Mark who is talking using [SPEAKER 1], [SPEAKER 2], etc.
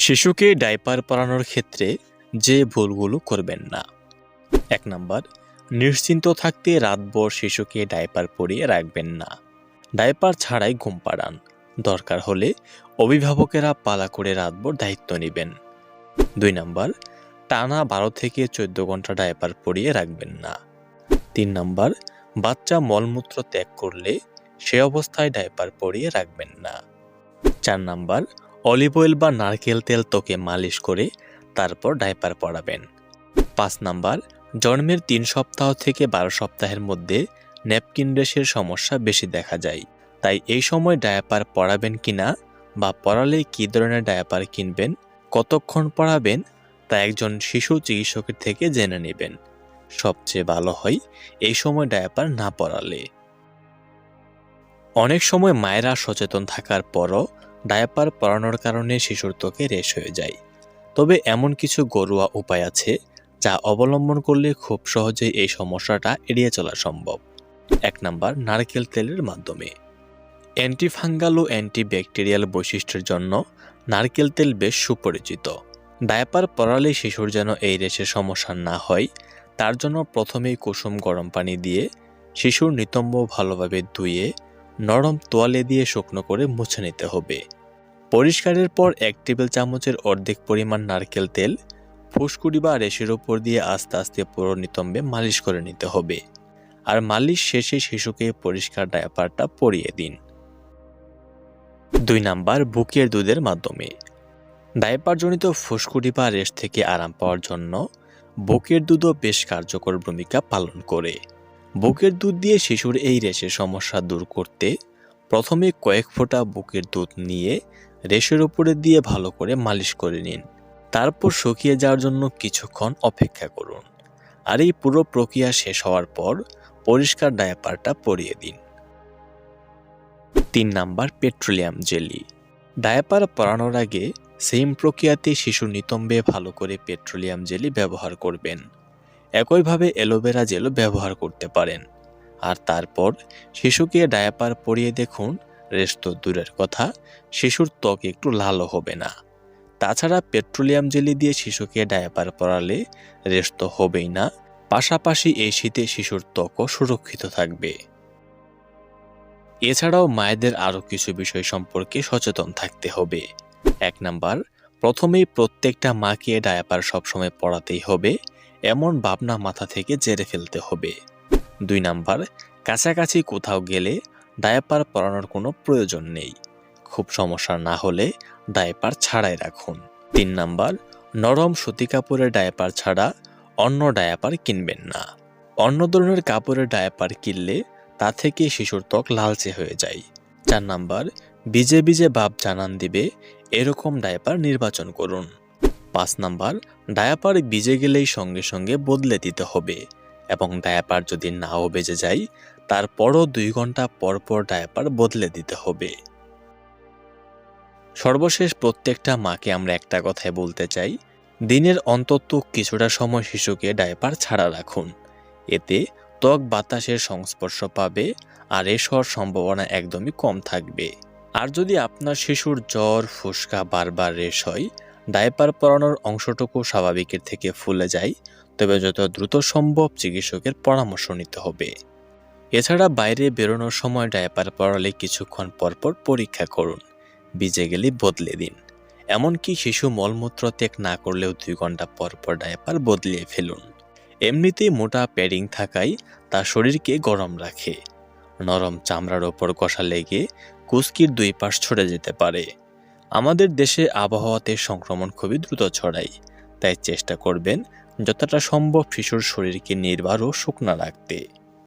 [SPEAKER 1] শিশুকে ডাইপার পরানোর ক্ষেত্রে যে ভুলগুলো করবেন না। এক নাম্বার, নিশ্চিন্ত থাকতে রাতভর শিশুকে ডাইপার পরিয়ে রাখবেন না। ডাইপার ছাড়াই ঘুম পাড়ান। দরকার হলে অভিভাবকেরা পালা করে রাতভর দায়িত্ব নেবেন। দুই নাম্বার, টানা বারো থেকে চোদ্দ ঘণ্টা ডাইপার পরিয়ে রাখবেন না। তিন নাম্বার, বাচ্চা মলমূত্র ত্যাগ করলে সে অবস্থায় ডাইপার পরিয়ে রাখবেন না। চার নাম্বার অলিভ অয়েল বা নারকেল তেল ত্বকে মালিশ করে তারপর ডাইপার পরাবেন। পাঁচ নাম্বার, জন্মের তিন সপ্তাহ থেকে বারো সপ্তাহের মধ্যে ন্যাপকিন রেশের সমস্যা বেশি দেখা যায়। তাই এই সময় ডায়াপার পরাবেন কিনা বা পরালে কী ধরনের ডায়াপার কিনবেন, কতক্ষণ পরাবেন, তা একজন শিশু চিকিৎসকের থেকে জেনে নেবেন। সবচেয়ে ভালো হয় এই সময় ডায়াপার না পরালে। অনেক সময় মায়েরা সচেতন থাকার পরও ডায়াপার পরানোর কারণে শিশুর ত্বকে রেশ হয়ে যায়। তবে এমন কিছু ঘরোয়া উপায় আছে, যা অবলম্বন করলে খুব সহজেই এই সমস্যাটা এড়িয়ে চলা সম্ভব। এক নাম্বার, নারকেল তেলের মাধ্যমে। অ্যান্টিফাঙ্গাল ও অ্যান্টিব্যাকটেরিয়াল বৈশিষ্ট্যের জন্য নারকেল তেল বেশ সুপরিচিত। ডায়াপার পরালে শিশুর যেন এই রেশের সমস্যা না হয়, তার জন্য প্রথমেই কুসুম গরম পানি দিয়ে শিশুর নিতম্ব ভালোভাবে ধুয়ে নরম তোয়ালে দিয়ে শুকনো করে মুছে নিতে হবে। পরিষ্কারের পর এক টেবিল চামচের অর্ধেক পরিমাণ নারকেল তেল, ফুসকুড়ি বা রেশের ওপর দিয়ে আস্তে আস্তে পুরো নিতম্বে মালিশ করে নিতে হবে। আর মালিশ শেষে শিশুকে পরিষ্কার ডায়াপারটা পরিয়ে দিন। দুই নাম্বার, বুকের দুধের মাধ্যমে। ডায়াপারজনিত ফুসকুড়ি বা রেশ থেকে আরাম পাওয়ার জন্য বুকের দুধও বেশ কার্যকর ভূমিকা পালন করে। বুকের দুধ দিয়ে শিশুর এই রেশের সমস্যা দূর করতে প্রথমে কয়েক ফোঁটা বুকের দুধ নিয়ে রেশের উপরে দিয়ে ভালো করে মালিশ করে নিন। তারপর শুকিয়ে যাওয়ার জন্য কিছুক্ষণ অপেক্ষা করুন। আর এই পুরো প্রক্রিয়া শেষ হওয়ার পর পরিষ্কার ডায়াপারটা পরিয়ে দিন। তিন নাম্বার, পেট্রোলিয়াম জেলি। ডায়াপার পরানোর আগে সেম প্রক্রিয়াতে শিশু নিতম্বে ভালো করে পেট্রোলিয়াম জেলি ব্যবহার করবেন। একইভাবে অ্যালোভেরা জেলও ব্যবহার করতে পারেন। আর তারপর শিশুকে ডায়াপার পরিয়ে দেখুন, রেশ তো দূরের কথা, শিশুর ত্বক একটু লালও হবে না। তাছাড়া পেট্রোলিয়াম জেলি দিয়ে শিশুকে ডায়াপার পরালে রেশ তো হবেই না, পাশাপাশি এই শীতে শিশুর ত্বকও সুরক্ষিত থাকবে। এছাড়াও মায়েদের আরও কিছু বিষয় সম্পর্কে সচেতন থাকতে হবে। এক নাম্বার, প্রথমেই প্রত্যেকটা মাকে ডায়াপার সবসময় পড়াতেই হবে এমন ভাবনা মাথা থেকে জেরে ফেলতে হবে। দুই নাম্বার, কাছাকাছি কোথাও গেলে ডায়াপার পরানোর কোনো প্রয়োজন নেই। খুব সমস্যা না হলে ডায়াপার ছাড়াই রাখুন। তিন নাম্বার, নরম সুতি কাপড়ের ডায়াপার ছাড়া অন্য ডায়াপার কিনবেন না। অন্য ধরনের কাপড়ের ডায়াপার কিনলে তা থেকে শিশুর ত্বক লালচে হয়ে যায়। চার নাম্বার বিজে বিজে ভাব জানান দিবে, এরকম ডায়াপার নির্বাচন করুন। পাঁচ নাম্বার, ডায়াপার ভিজে গেলেই সঙ্গে সঙ্গে বদলে দিতে হবে এবং ডায়াপার যদি নাও বেজে যায়, তারপরও দুই ঘণ্টা পর পর ডায়াপার বদলে দিতে হবে। সর্বশেষ প্রত্যেকটা মাকে আমরা একটা কথাই বলতে চাই, দিনের অন্তত কিছুটা সময় শিশুকে ডায়াপার ছাড়া রাখুন। এতে ত্বক বাতাসের সংস্পর্শ পাবে আর এ হওয়ার সম্ভাবনা একদমই কম থাকবে। আর যদি আপনার শিশুর জ্বর, ফুসকা বারবার রেশ হয় ডায়াপার পরানোর অংশটুকু স্বাভাবিকের থেকে ফুলে যায়, তবে যত দ্রুত সম্ভব চিকিৎসকের পরামর্শ নিতে হবে। এছাড়া বাইরে বেরোনোর সময় ডায়াপার পরালে কিছুক্ষণ পরপর পরীক্ষা করুন, ভিজে গেলে বদলে দিন। এমনকি শিশু মলমূত্র ত্যাগ না করলেও দুই ঘণ্টা পর পর ডায়াপার বদলিয়ে ফেলুন। এমনিতেই মোটা প্যাডিং থাকায় তা শরীরকে গরম রাখে। নরম চামড়ার ওপর কষা লেগে কুস্কির দুই পাশ ছড়ে যেতে পারে। আমাদের দেশে আবহাওয়াতে সংক্রমণ খুবই দ্রুত ছড়ায়। তাই চেষ্টা করবেন যতটা সম্ভব শিশুর শরীরকে নির্বার ও শুকনা রাখতে।